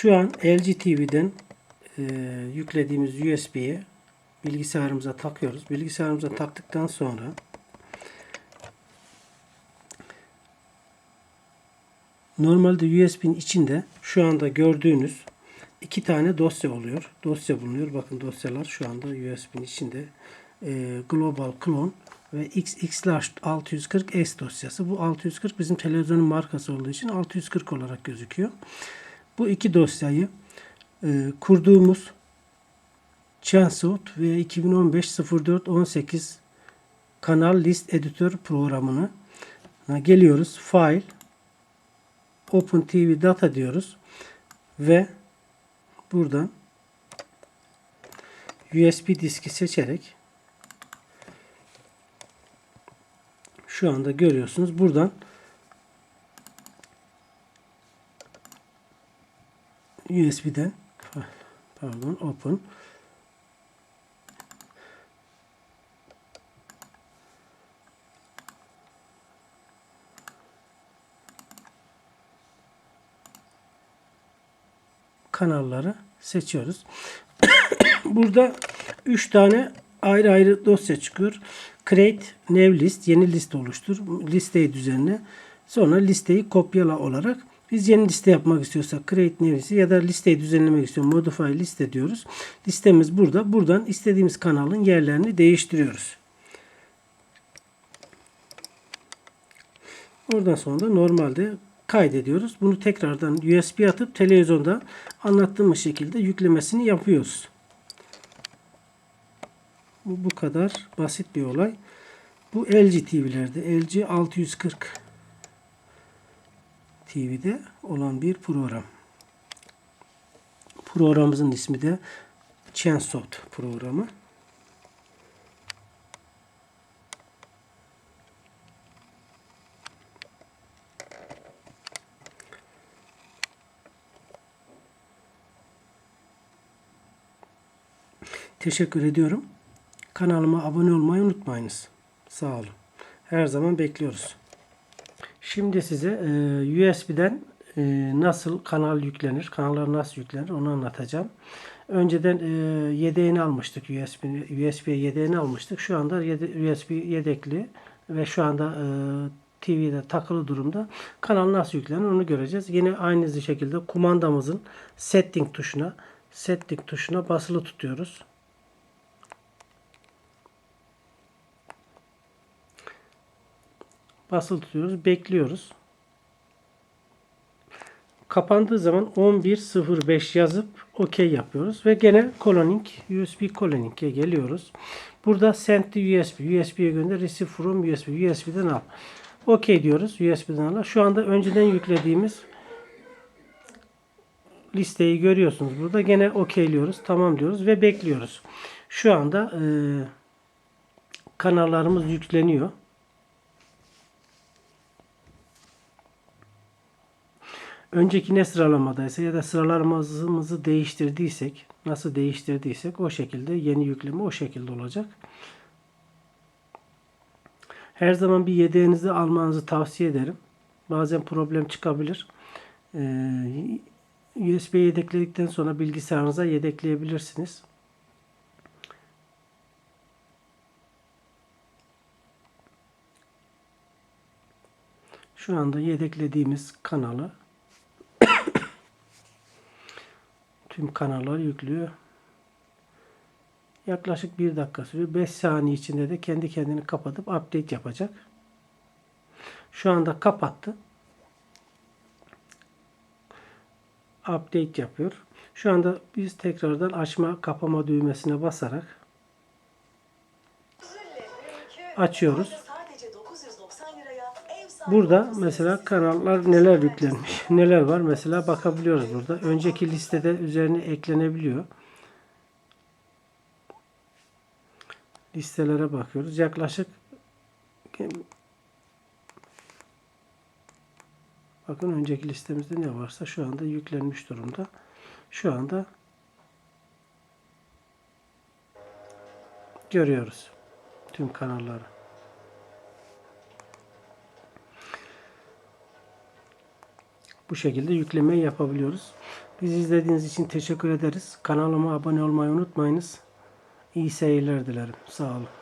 Şu an LG TV'den e, yüklediğimiz USB'ye bilgisayarımıza takıyoruz. Bilgisayarımıza taktıktan sonra normalde USB'nin içinde şu anda gördüğünüz iki tane dosya oluyor. Dosya bulunuyor. Bakın dosyalar şu anda USB'nin içinde e, Global Clone ve XX640S dosyası. Bu 640 bizim televizyonun markası olduğu için 640 olarak gözüküyor. Bu iki dosyayı e, kurduğumuz Chansout ve 2015-04-18 kanal list editör programını geliyoruz. File Open TV Data diyoruz ve buradan USB diski seçerek şu anda görüyorsunuz. Buradan USB'den pardon open kanalları seçiyoruz. Burada 3 tane ayrı ayrı dosya çıkıyor. Create new list, yeni liste oluştur. Listeyi düzenle. Sonra listeyi kopyala olarak biz yeni liste yapmak istiyorsak create new liste ya da listeyi düzenlemek istiyorum modify liste diyoruz. Listemiz burada. Buradan istediğimiz kanalın yerlerini değiştiriyoruz. Oradan sonra da normalde kaydediyoruz. Bunu tekrardan USB atıp televizyonda anlattığımız şekilde yüklemesini yapıyoruz. Bu, bu kadar basit bir olay. Bu LG TV'lerde LG 640 TV'de olan bir program. Programımızın ismi de Chainsaw programı. Teşekkür ediyorum. Kanalıma abone olmayı unutmayınız. Sağ olun. Her zaman bekliyoruz. Şimdi size e, USB'den e, nasıl kanal yüklenir, kanallar nasıl yüklenir onu anlatacağım. Önceden e, yedeğini almıştık USB USB'ye yedeğini almıştık. Şu anda USB yedekli ve şu anda e, TV'de takılı durumda. Kanal nasıl yüklenir onu göreceğiz. Yine aynı şekilde kumandamızın setting tuşuna setting tuşuna basılı tutuyoruz. Basılı tutuyoruz. Bekliyoruz. Kapandığı zaman 11.05 yazıp OK yapıyoruz. Ve gene Coloning, USB Coloning'e geliyoruz. Burada send to USB. USB'ye gönder. Receive from USB. USB'den al. OK diyoruz. USB'den al. Şu anda önceden yüklediğimiz listeyi görüyorsunuz. Burada gene OK'liyoruz. Tamam diyoruz ve bekliyoruz. Şu anda e, kanallarımız yükleniyor. Önceki ne sıralamadaysa ya da sıralamamızı değiştirdiysek, nasıl değiştirdiysek o şekilde yeni yükleme o şekilde olacak. Her zaman bir yedeğinizi almanızı tavsiye ederim. Bazen problem çıkabilir. Ee, USB yedekledikten sonra bilgisayarınıza yedekleyebilirsiniz. Şu anda yedeklediğimiz kanalı tüm kanallar yüklüyor. Yaklaşık bir dakika sürüyor. 5 saniye içinde de kendi kendini kapatıp update yapacak. Şu anda kapattı. Update yapıyor. Şu anda biz tekrardan açma kapama düğmesine basarak açıyoruz. Burada mesela kanallar neler yüklenmiş, neler var mesela bakabiliyoruz burada. Önceki listede üzerine eklenebiliyor. Listelere bakıyoruz. Yaklaşık bakın önceki listemizde ne varsa şu anda yüklenmiş durumda. Şu anda görüyoruz tüm kanalları. Bu şekilde yükleme yapabiliyoruz. Bizi izlediğiniz için teşekkür ederiz. Kanalıma abone olmayı unutmayınız. İyi seyirler dilerim. Sağ olun.